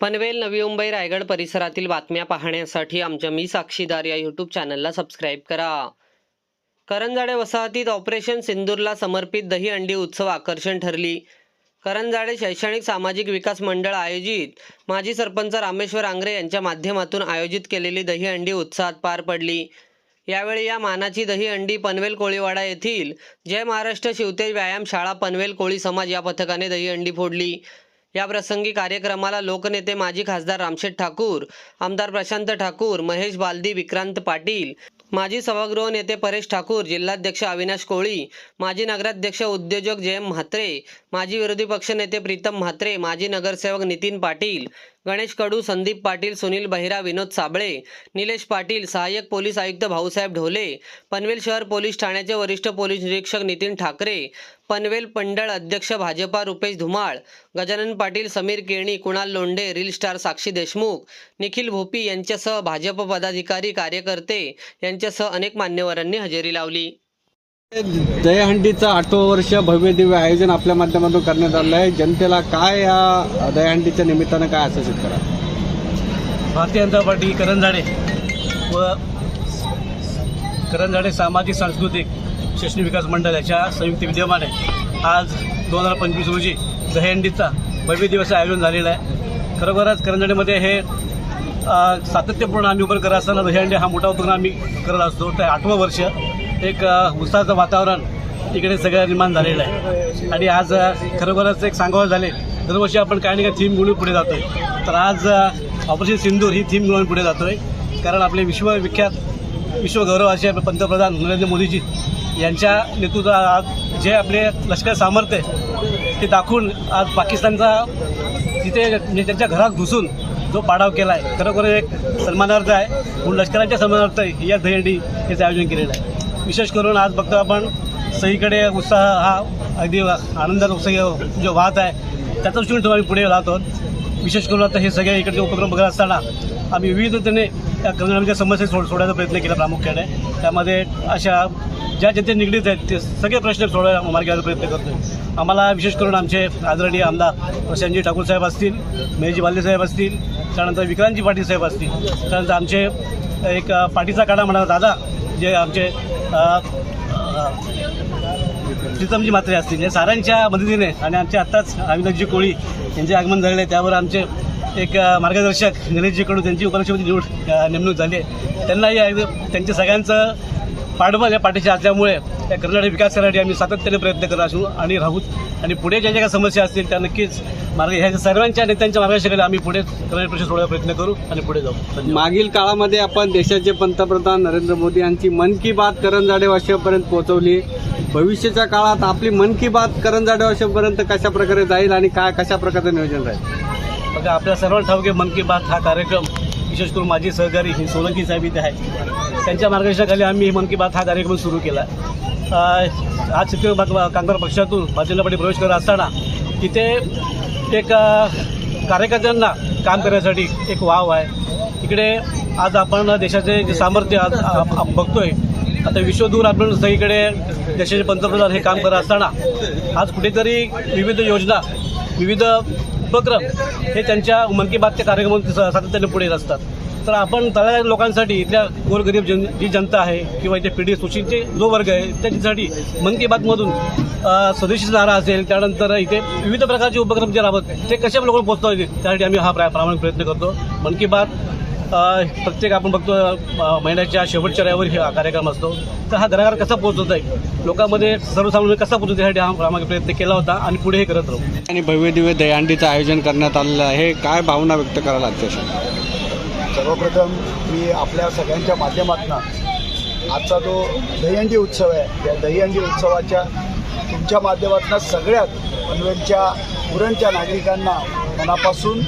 पनवेल नवी मुंबई रायगड परिसरातील बातम्या पाहण्यासाठी आमच्या मी साक्षीदार या यूट्यूब चॅनलला सबस्क्राईब करा. करंजाडे वसाहतीत ऑपरेशन सिंदूरला समर्पित दही अंडी उत्सव आकर्षण ठरली. करंजाडे शैक्षणिक सामाजिक विकास मंडळ आयोजित माजी सरपंच रामेश्वर आंग्रे यांच्या माध्यमातून आयोजित केलेली दही अंडी उत्साहात पार पडली. यावेळी या मानाची दही अंडी पनवेल कोळीवाडा येथील जय महाराष्ट्र शिवतेज व्यायाम शाळा पनवेल कोळी समाज या पथकाने दही अंडी फोडली. या प्रसंगी कार्यक्रमाला लोकनेते माजी खासदार रामशेठ ठाकूर आमदार प्रशांत ठाकूर महेश बालदी विक्रांत पाटील माजी सभागृह नेते परेश ठाकूर जिल्हाध्यक्ष अविनाश कोळी माजी नगराध्यक्ष उद्योजक जयम म्हात्रे माजी विरोधी पक्षनेते प्रीतम म्हात्रे माजी नगरसेवक नितीन पाटील गणेश कडू संदीप पाटील सुनील बहिरा विनोद साबळे निलेश पाटील सहाय्यक पोलीस आयुक्त भाऊसाहेब ढोले पनवेल शहर पोलीस ठाण्याचे वरिष्ठ पोलीस निरीक्षक नितीन ठाकरे पनवेल पंडळ अध्यक्ष भाजपा रुपेश धुमाळ गजानन पाटील समीर केणी कुणाल लोंढे रील स्टार साक्षी देशमुख निखिल भोपी यांच्यासह भाजप पदाधिकारी कार्यकर्ते यांच्यासह अनेक मान्यवरांनी हजेरी लावली. दहीहंडीचं आठवं वर्ष भव्य दिव्य आयोजन आपल्या माध्यमातून करण्यात आलं आहे. जनतेला काय या दहीहंडीच्या निमित्तानं काय आश्वासित करा भारतीय जनता पार्टी करंजाडे व करंजाडे सामाजिक सांस्कृतिक शैक्षणिक विकास मंडळ याच्या संयुक्त विद्यमाने आज दोन हजार पंचवीस रोजी दहीहंडीचा भव्य दिवस आयोजन झालेलं आहे. खरोखरच करंजणीमध्ये हे सातत्यपूर्ण आम्ही उभं करत असताना दहीहंडी हा मोठा उपक्रम आम्ही करत असतो. ते आठवं वर्ष. एक उत्साहाचं वातावरण इकडे सगळं निर्माण झालेलं आहे. आणि आज खरोखरच एक सांगावं झाले दरवर्षी आपण काही ना काही थीम घेऊन पुढे जातोय. तर आज ऑपरेशन सिंदूर ही थीम घेऊन पुढे जातोय. कारण आपले विश्वविख्यात विश्वगौरव असे पंतप्रधान नरेंद्र मोदीजी यांच्या नेतृत्वात आज जे आपले लष्कर सामर्थ्य आहे, ते दाखवून आज पाकिस्तानचा तिथे म्हणजे त्यांच्या घरात घुसून जो पाडाव केला आहे खरोखर एक सन्मानार्थ आहे. म्हणून लष्कराच्या सन्मानार्थ या दहीहंडी याचं आयोजन केलेलं आहे. विशेष करून आज बघतो आपण सगळीकडे उत्साह हा अगदी आनंदात उत्साह जो वाहत आहे त्याचा दृष्टीने आम्ही पुढे राहतो विशेष करून आता हे सगळे इकडचे उपक्रम बघत असताना आम्ही विविधतेने या कर्नाटकच्या समस्या सोड सोडायचा प्रयत्न केला प्रामुख्याने. त्यामध्ये अशा ज्या जनते निगडीत आहेत ते सगळे प्रश्न सोडवायला मार्गाचा प्रयत्न करतो आम्हाला विशेष करून आमचे आदरणीय आमदार प्रशांतजी ठाकूर साहेब असतील मेहजी बाल्दे साहेब असतील त्यानंतर विक्रांतजी पाटील साहेब असतील त्यानंतर आमचे एक पाठीचा काढा म्हणा दादा जे आमचे प्रीतमजी म्हात्रे असतील. म्हणजे या साऱ्यांच्या मदतीने आणि आमचे आत्ताच अविनाशजी कोळी यांचे आगमन झालेले आहे. त्यावर आमचे एक मार्गदर्शक गणेशजीकडून त्यांची उपराष्ट्रपती निवड नेमणूक झाली आहे. त्यांनाही त्यांच्या सगळ्यांचं पाठबळ या पाठीशी असल्यामुळे त्या कर्नाटक विकास करण्यासाठी आम्ही सातत्याने प्रयत्न करत असू आणि राहूच आणि पुढे ज्या ज्या काही समस्या असतील त्या नक्कीच मार्ग ह्या सर्वांच्या नेत्यांच्या मार्गदर्शनाखाली आम्ही पुढे कर्नाटक प्रश्न सोडवायचा प्रयत्न करू आणि पुढे जाऊ. मागील काळामध्ये आपण देशाचे पंतप्रधान नरेंद्र मोदी यांची मन की बात करंजाडे वाशेपर्यंत पोहोचवली. भविष्याच्या काळात आपली मन की बात करंजाडे वाशेपर्यंत कशा प्रकारे जाईल आणि काय कशा प्रकारचं नियोजन राहील? बघा आपल्या सर्वांना ठाऊक मन की बात हा कार्यक्रम विशेष करून माझी सहकारी ही सोलंकी साहेब इथे आहेत. त्यांच्या मार्गदर्शनाखाली आम्ही मन की बात हा कार्यक्रम सुरू केला. आज शेतकरी कामगार पक्षातून भाजपमध्ये प्रवेश करत असताना तिथे एक कार्यकर्त्यांना काम करण्यासाठी एक वाव आहे. इकडे आज आपण देशाचे जे सामर्थ्य आज बघतोय आता विश्वदूर आपण सगळीकडे देशाचे पंतप्रधान हे काम करत असताना आज कुठेतरी विविध योजना विविध उपक्रम हे त्यांच्या मन की बातच्या कार्यक्रमातून सातत्याने पुढे येत असतात. तर आपण तळ्या लोकांसाठी इथल्या गोरगरीब जन जी जनता आहे किंवा इथे पिढी सुशीलचे जो वर्ग आहे त्याच्यासाठी मन की बातमधून स्वदेशी नारा असेल त्यानंतर इथे विविध प्रकारचे उपक्रम जे राबत ते कशा लोकांना पोहोचता येतील त्यासाठी आम्ही हा प्रा- प्रामाणिक प्रयत्न करतो. मन की बात प्रत्येक आपण बघतो महिन्याच्या शेवटच्या रविवारी हा कार्यक्रम असतो. तर हा घराघर कसा पोहोचवता येईल लोकांमध्ये सर्वसामान्य कसा पोहोचवता यासाठी हा प्रामाणिक प्रयत्न केला होता आणि पुढेही करत राहू. आणि भव्य दिव्य दहीहंडीचं आयोजन करण्यात आलेलं आहे. काय भावना व्यक्त करायला आजच्या सर्वप्रथम मी आपल्या सगळ्यांच्या माध्यमातून आजचा जो दहीहंडी उत्सव आहे या दहीहंडी उत्सवाच्या तुमच्या माध्यमातून सगळ्यात पनवेलच्या उरणच्या नागरिकांना मनापासून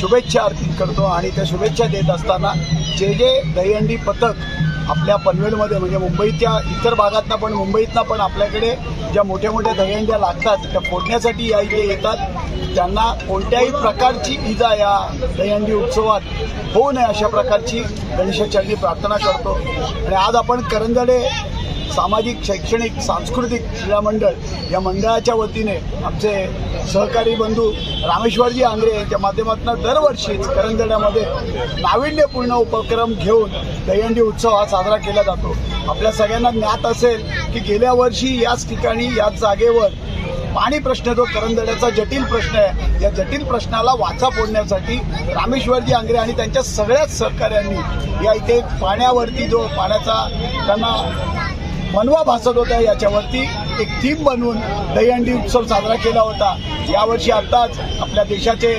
शुभेच्छा अर्पित करतो आणि त्या शुभेच्छा देत असताना जे जे दहीहंडी पथक आपल्या पनवेलमध्ये म्हणजे मुंबईच्या इतर भागातनं पण मुंबईतनं पण आपल्याकडे ज्या मोठ्या मोठ्या दहीहंड्या लागतात त्या फोडण्यासाठी या इथे येतात. त्यांना कोणत्याही प्रकारची इजा या दहीहंडी उत्सवात होऊ नये अशा प्रकारची गणेशाचरणी प्रार्थना करतो. आणि आज आपण करंजडे सामाजिक शैक्षणिक सांस्कृतिक क्रीडा मंडळ या मंडळाच्या वतीने आमचे सहकारी बंधू रामेश्वरजी आंग्रे यांच्या माध्यमातून दरवर्षीच करंजड्यामध्ये नाविन्यपूर्ण उपक्रम घेऊन दहीहंडी उत्सव हा साजरा केला जातो. आपल्या सगळ्यांना ज्ञात असेल की गेल्या वर्षी याच ठिकाणी याच जागेवर पाणी प्रश्न जो करंदड्याचा जटिल प्रश्न आहे या जटिल प्रश्नाला वाचा फोडण्यासाठी रामेश्वरजी आंग्रे आणि त्यांच्या सगळ्याच सहकाऱ्यांनी या इथे पाण्यावरती जो पाण्याचा त्यांना मनवा भासत होता याच्यावरती एक थीम बनवून दहीहंडी उत्सव साजरा केला होता. यावर्षी आत्ताच आपल्या देशाचे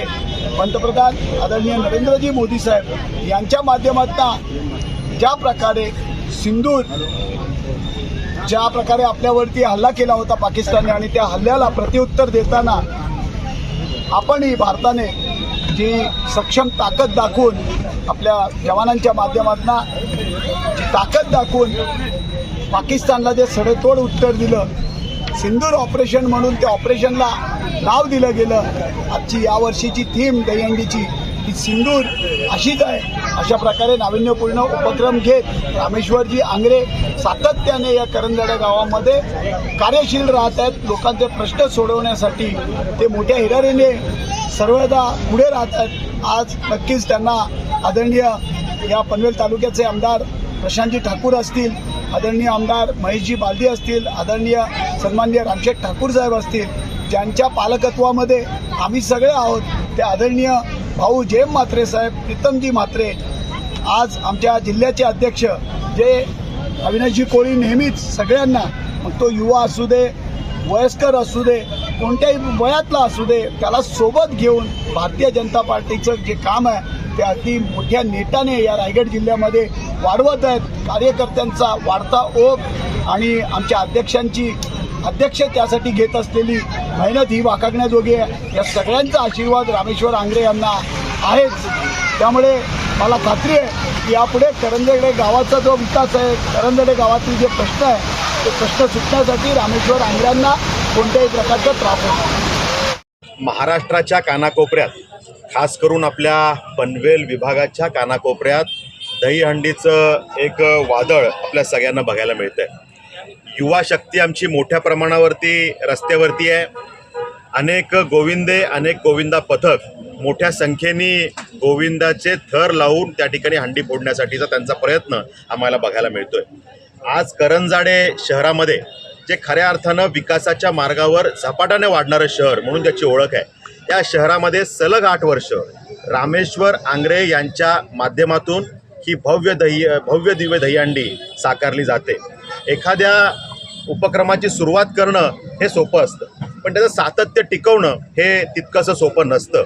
पंतप्रधान आदरणीय नरेंद्रजी मोदी साहेब यांच्या माध्यमातून ज्या प्रकारे सिंधूर ज्या प्रकारे आपल्यावरती हल्ला केला होता पाकिस्तानने आणि त्या हल्ल्याला प्रत्युत्तर देताना आपणही भारताने जी सक्षम ताकद दाखवून आपल्या जवानांच्या माध्यमातून जी ताकद दाखवून पाकिस्तानला जे सडेतोड उत्तर दिलं सिंदूर ऑपरेशन म्हणून त्या ऑपरेशनला नाव दिलं गेलं. आजची यावर्षीची थीम दहीहंडीची ही सिंदूर अशीच आहे. अशा प्रकारे नाविन्यपूर्ण उपक्रम घेत रामेश्वरजी आंग्रे सातत्याने या करंजड्या गावामध्ये कार्यशील राहत आहेत. लोकांचे प्रश्न सोडवण्यासाठी ते मोठ्या हिरारीने सर्वदा पुढे राहत आहेत. आज नक्कीच त्यांना आदरणीय या पनवेल तालुक्याचे आमदार प्रशांतजी ठाकूर असतील. आदरणीय आमदार महेशजी बालदी असतील आदरणीय सन्माननीय रामशेठ ठाकूर साहेब असतील ज्यांच्या पालकत्वामध्ये आम्ही सगळे आहोत ते आदरणीय भाऊ जेम म्हात्रे साहेब प्रीतमजी म्हात्रे आज आमच्या जिल्ह्याचे अध्यक्ष जे अविनाशजी कोळी नेहमीच सगळ्यांना मग तो युवा असू दे वयस्कर असू दे कोणत्याही वयातला असू दे त्याला सोबत घेऊन भारतीय जनता पार्टीचं जे काम आहे ते अगदी मोठ्या नेटाने या रायगड जिल्ह्यामध्ये वाढवत आहेत. कार्यकर्त्यांचा वाढता ओघ आणि आमच्या अध्यक्षांची अध्यक्ष त्यासाठी घेत असलेली मेहनत ही वाकागण्याजोगी आहे. या सगळ्यांचा आशीर्वाद रामेश्वर आंग्रे यांना आहेच. त्यामुळे मला खात्री आहे की यापुढे करंजडे गावाचा जो विकास आहे करंजडे गावातील जे प्रश्न आहे ते प्रश्न सुटण्यासाठी रामेश्वर आंग्र्यांना कोणत्याही प्रकारचा त्रास होतो महाराष्ट्राच्या कानाकोपऱ्यात खास करून आपल्या पनवेल विभागाच्या कानाकोपऱ्यात दहीहंडीचं एक वादळ आपल्या सगळ्यांना बघायला मिळतंय. युवा शक्ती आमची मोठ्या प्रमाणावरती रस्त्यावरती आहे. अनेक गोविंदे अनेक गोविंदा पथक मोठ्या संख्येने गोविंदाचे थर लावून त्या ठिकाणी हंडी फोडण्यासाठीचा त्यांचा प्रयत्न आम्हाला बघायला मिळतोय. आज करंजाडे शहरामध्ये जे खऱ्या अर्थानं विकासाच्या मार्गावर झपाट्याने वाढणारं शहर म्हणून त्याची ओळख आहे त्या शहरामध्ये सलग आठ वर्ष रामेश्वर आंग्रे यांच्या माध्यमातून ही भव्य दही भव्य दिव्य दहीहंडी साकारली जाते. एखाद्या उपक्रमाची सुरुवात करणं हे सोपं असतं. पण त्याचं सातत्य टिकवणं हे तितकंसं सोपं नसतं.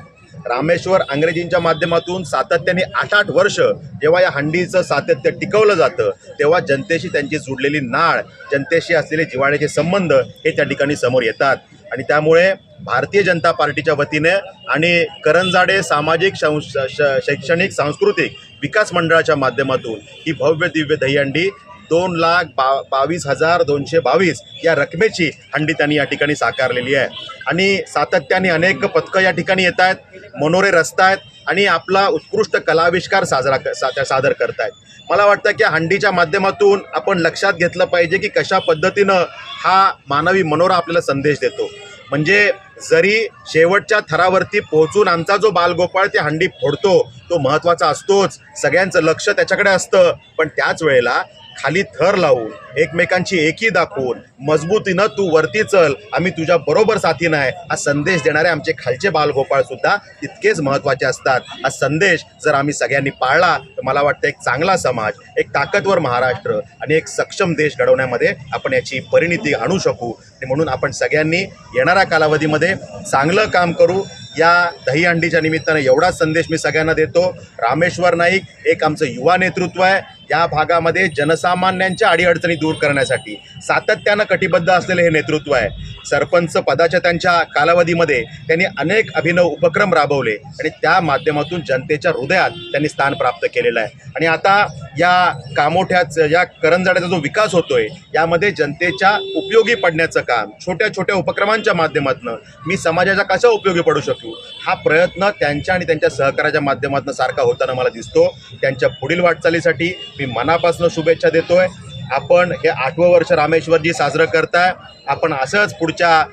रामेश्वर अंग्रेजींच्या माध्यमातून सातत्याने आठ आठ वर्ष जेव्हा या हंडीचं सातत्य टिकवलं जातं तेव्हा जनतेशी त्यांची जुडलेली नाळ जनतेशी असलेले जिव्हाळ्याचे संबंध हे त्या ठिकाणी समोर येतात. आणि त्यामुळे भारतीय जनता पार्टीच्या वतीने आणि करंजाडे सामाजिक शैक्षणिक सांस्कृतिक विकास मंडळाच्या माध्यमातून ही भव्य दिव्य दहीहंडी दोन लाख बा बावीस हजार दोनशे बावीस या रकमेची हंडी त्यांनी या ठिकाणी साकारलेली आहे. आणि सातत्याने अनेक पथकं या ठिकाणी येत आहेत मनोरे रचतायत आणि आपला उत्कृष्ट कलाविष्कार साजरा क- सा सादर करत आहेत. मला वाटतं की हंडीच्या माध्यमातून आपण लक्षात घेतलं पाहिजे की कशा पद्धतीनं हा मानवी मनोरा आपल्याला संदेश देतो. म्हणजे जरी शेवटच्या थरावरती पोहोचून आमचा जो बालगोपाळ ते हंडी फोडतो तो महत्त्वाचा असतोच. सगळ्यांचं लक्ष त्याच्याकडे असतं. पण त्याच वेळेला खाली थर लावून एकमेकांची एकी दाखवून मजबूतीनं तू वरती चल आम्ही तुझ्या बरोबर साथीनं आहे हा संदेश देणारे आमचे खालचे बालगोपाळ सुद्धा तितकेच महत्त्वाचे असतात. हा संदेश जर आम्ही सगळ्यांनी पाळला तर मला वाटतं एक चांगला समाज एक ताकदवर महाराष्ट्र आणि एक सक्षम देश घडवण्यामध्ये आपण याची परिणिती आणू शकू. आणि म्हणून आपण सगळ्यांनी येणाऱ्या कालावधीमध्ये चांगलं काम करू. या दहीहंडीच्या निमित्तानं एवढाच संदेश मी सगळ्यांना देतो. रामेश्वर नाईक एक आमचं युवा नेतृत्व आहे. या भागामध्ये जनसामान्यांच्या अडीअडचणी दूर करण्यासाठी सातत्यानं कटिबद्ध असलेले हे नेतृत्व आहे. सरपंच पदाच्या त्यांच्या कालावधीमध्ये त्यांनी अनेक अभिनव उपक्रम राबवले आणि त्या माध्यमातून जनतेच्या हृदयात त्यांनी स्थान प्राप्त केलेलं आहे. आणि आता या कामोठ्याच या करंजाड्याचा जो विकास होतोय यामध्ये जनतेच्या उपयोगी पडण्याचं काम छोट्या छोट्या उपक्रमांच्या माध्यमातून मी समाजाच्या कशा उपयोगी पडू शकू? हा प्रयत्न त्यांच्या आणि त्यांच्या सहकाराच्या माध्यमातून सारखा होताना मला दिसतो. त्यांच्या पुढील वाटचालीसाठी मी मनापासून शुभेच्छा देतोय. आपण हे आठवं वर्ष रामेश्वरजी साजरं करताय. आपण असंच पुढच्या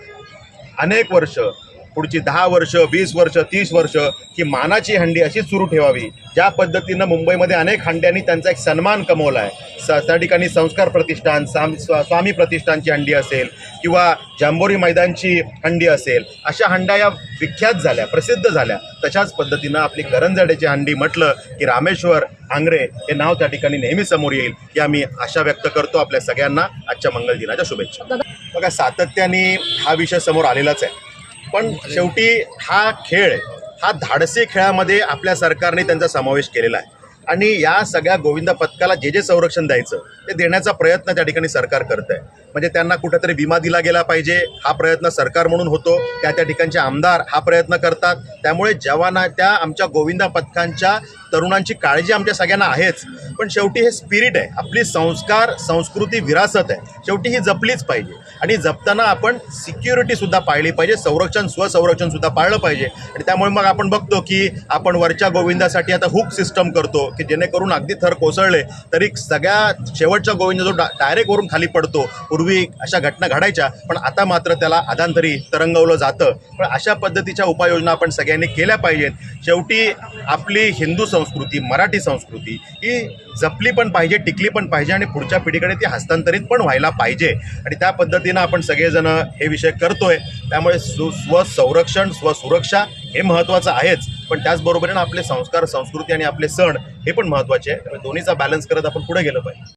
अनेक वर्ष पुढची दहा वर्ष वीस वर्ष तीस वर्ष ही मानाची हंडी अशीच सुरू ठेवावी. ज्या पद्धतीनं मुंबईमध्ये अनेक हंड्यांनी त्यांचा एक सन्मान कमवला आहे स त्या ठिकाणी संस्कार प्रतिष्ठान साम स्वामी प्रतिष्ठानची हंडी असेल किंवा जांभोरी मैदानची हंडी असेल अशा हंड्या या विख्यात झाल्या प्रसिद्ध झाल्या. तशाच पद्धतीनं आपली करंजाड्याची हंडी म्हटलं की रामेश्वर आंग्रे हे नाव त्या ठिकाणी नेहमी समोर येईल की आम्ही आशा व्यक्त करतो आपल्या सगळ्यांना आजच्या मंगल दिनाच्या शुभेच्छा. बघा सातत्याने हा विषय समोर आलेलाच आहे. पण शेवटी हा खेळ हा धाडसी खेळामध्ये आपल्या सरकारने त्यांचा समावेश केलेला आहे. आणि या सगळ्या गोविंद पथकाला जे जे संरक्षण द्यायचं ते देण्याचा प्रयत्न त्या ठिकाणी सरकार करत आहे म्हणजे त्यांना कुठेतरी विमा दिला गेला पाहिजे हा प्रयत्न सरकार म्हणून होतो त्या त्या ठिकाणचे आमदार हा प्रयत्न करतात. त्यामुळे जवाना त्या आमच्या गोविंदा पथकांच्या तरुणांची काळजी आमच्या सगळ्यांना आहेच. पण शेवटी हे स्पिरिट आहे. आपली संस्कार संस्कृती विरासत आहे. शेवटी ही जपलीच पाहिजे. आणि जपताना आपण सिक्युरिटी सुद्धा पाळली पाहिजे. संरक्षण स्वसंरक्षण सुद्धा पाळलं पाहिजे. आणि त्यामुळे मग आपण बघतो की आपण वरच्या गोविंदासाठी आता हुक सिस्टम करतो की जेणेकरून अगदी थर कोसळले तरी सगळ्या शेवटच्या गोविंद जो डा डायरेक्ट वरून खाली पडतो पूर्वी अशा घटना घडायच्या पण आता मात्र त्याला आदांतरी तरंगवलं जातं. पण अशा पद्धतीच्या उपाययोजना आपण सगळ्यांनी केल्या पाहिजेत. शेवटी आपली हिंदू संस्कृती संस्कृती मराठी संस्कृती ही जपली पण पाहिजे टिकली पण पाहिजे आणि पुढच्या पिढीकडे ती हस्तांतरित पण व्हायला पाहिजे. आणि त्या पद्धतीनं आपण सगळेजण हे विषय करतोय. त्यामुळे सु स्वसंरक्षण स्वसुरक्षा हे महत्त्वाचं आहेच. पण त्याचबरोबरीनं आपले संस्कार संस्कृती आणि आपले सण हे पण महत्त्वाचे. आहे दोन्हीचा बॅलन्स करत आपण पुढे गेलं पाहिजे.